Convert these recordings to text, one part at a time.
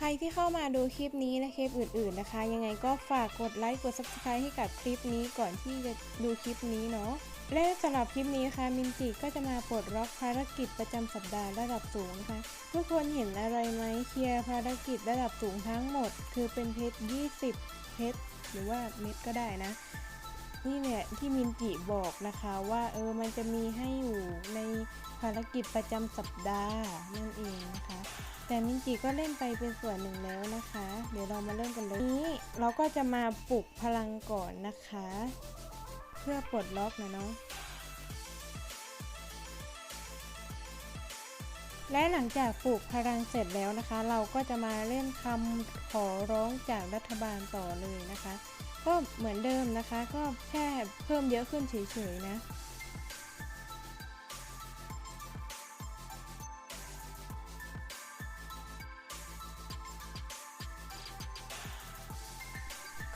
ใครที่เข้ามาดูคลิปนี้และคลิปอื่น ๆนะคะ ยังไงก็ฝากกดไลค์กด subscribe ให้กับคลิปนี้ก่อนที่จะดูคลิปนี้เนาะและสำหรับคลิปนี้ค่ะมินจิก็จะมาปลดล็อกภารกิจประจำสัปดาห์ระดับสูงนะคะทุกคนเห็นอะไรไหมเคลียร์ภารกิจระดับสูงทั้งหมด คือเป็นเพชร 20 เพชรหรือว่าเม็ดก็ได้นะ นี่เนี่ยที่มินจิบอกนะคะว่าเออมันจะมีให้อยู่ในภารกิจประจำสัปดาห์นั่นเองนะคะ แต่มินจิก็เล่นไปเป็นส่วนหนึ่งแล้วนะคะ เดี๋ยวเรามาเริ่มกันเลยนี้ เราก็จะมาปลุกพลังก่อนนะคะ เพื่อปลดล็อกนะเนาะและหลังจากปลูกพลังเสร็จแล้วนะคะ เราก็จะมาเล่นคำขอร้องจากรัฐบาลต่อเลยนะคะ ก็เหมือนเดิมนะคะ ก็แค่เพิ่มเยอะขึ้นเฉยๆนะ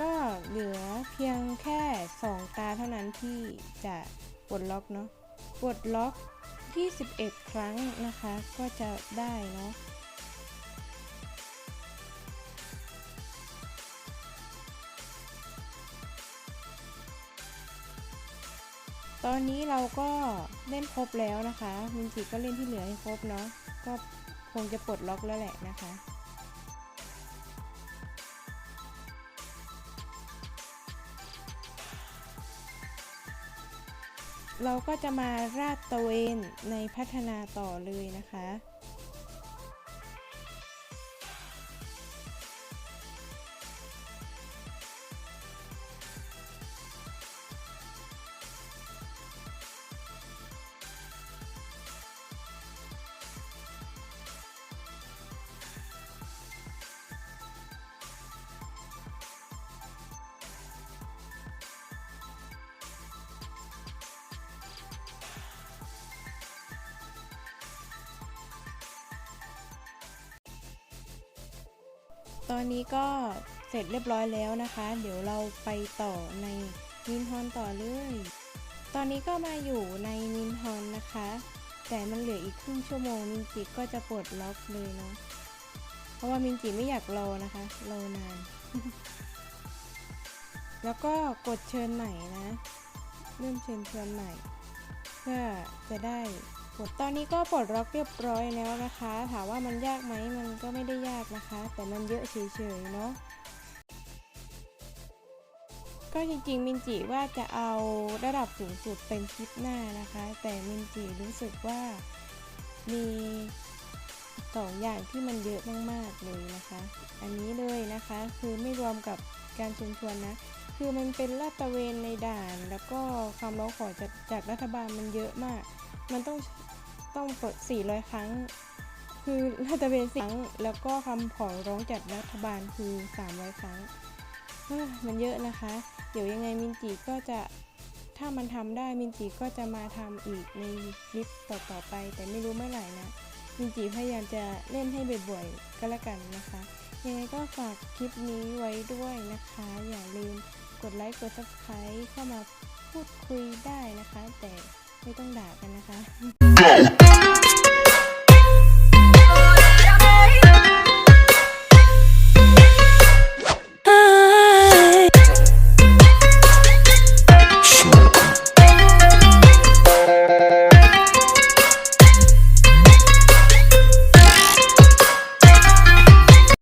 ก็เหลือเพียงแค่ 2 ตาเท่านั้นที่จะปลดล็อกเนาะปลดล็อกที่ 11 ครั้งนะคะ ก็จะได้เนาะ ตอนนี้เราก็เล่นครบแล้วนะคะมินจิก็เล่นที่เหลือให้ครบเนาะก็คงจะปลดล็อกแล้วแหละนะคะเราก็จะมาราดตะเวนในพัฒนาต่อเลยนะคะ ตอนนี้ก็เสร็จเรียบร้อยแล้วนะคะ เดี๋ยวเราไปต่อในมินฮอนต่อเลย ตอนนี้ก็มาอยู่ในมินฮอนนะคะ แต่มันเหลืออีกครึ่งชั่วโมงมินจิก็จะปลดล็อกเลยเนาะ เพราะว่ามินจิไม่อยากรอนะคะ รอนาน แล้วก็กดเชิญใหม่นะ เริ่มเชิญเชวนใหม่ เพื่อจะได้ ตอนนี้ก็ปลดล็อกเรียบร้อยแล้วนะคะ ถามว่ามันยากไหมมันก็ไม่ได้ยากนะคะ แต่มันเยอะเฉยๆเนาะก็จริงๆมินจิว่าจะเอาระดับสูงสุดเป็นคลิปหน้านะคะ แต่มินจิรู้สึกว่ามีสองอย่างที่มันเยอะมากๆเลยนะคะ อันนี้เลยนะคะคือไม่รวมกับการชิญชวนนะ คือมันเป็นลาดตระเวนในด่าน แล้วก็คำร้องขอจากจากรัฐบาลมันเยอะมาก มันต้องต้องเปิด 400 ครั้ง คือลาดตระเวนสี่ครั้ง แล้วก็คำขอร้องจากรัฐบาลคือ 300 ครั้ง มันเยอะนะคะ เดี๋ยวยังไงมินจิก็จะถ้ามันทำได้มินจิก็จะมาทำอีกในคลิปต่อๆไป แต่ไม่รู้เมื่อไหร่นะ มินจิพยายามจะเล่นให้บ่อยๆก็แล้วกันนะคะ ยังไงก็ฝากคลิปนี้ไว้ด้วยนะคะ อย่าลืมกดไลค์กด subscribe เข้ามาพูดคุยได้นะคะ แต่ ไม่ต้องด่ากันนะคะ